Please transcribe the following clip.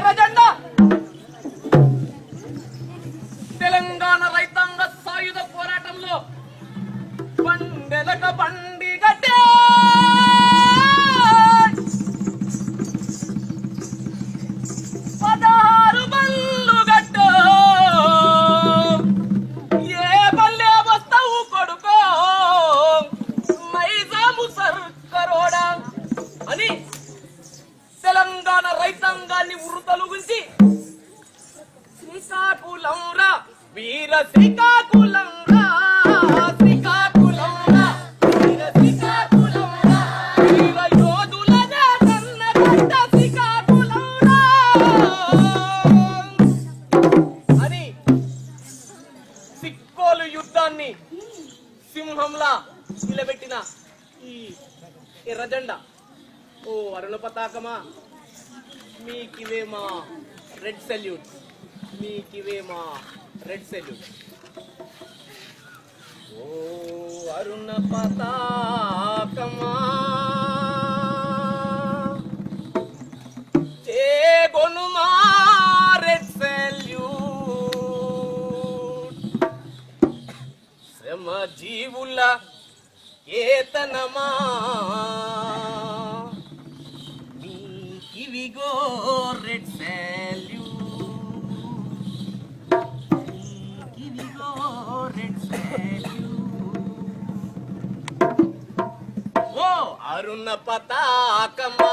ఎర్ర రైతాంగాన్ని ఉరుతలుగుంచి శ్రీకాకుళం రా వీర శ్రీకాకుళం రా శ్రీకాకుళం రా వీర శ్రీకాకుళం రా వీర యోధులనే కన్నగడ్డ శ్రీకాకుళం రా. అని సిక్కోలు యుద్ధాన్ని సింహంలా నిలబెట్టిన ఈ ఎర్రజెండా ఓ అరుణ పతాకమా? మీకివే మా రెడ్ సెల్యూట్. మీకివే మా రెడ్ సెల్యూట్. ఓ అరుణ పతాకమా. చేగొను మా రెడ్ సెల్యూట్. శ్రమ జీవుల కేతనమా. ఇదిగో రెడ్ సాల్యూట్ మీకివిగో రెడ్ సాల్యూట్ ఓ అరుణ పతాకమా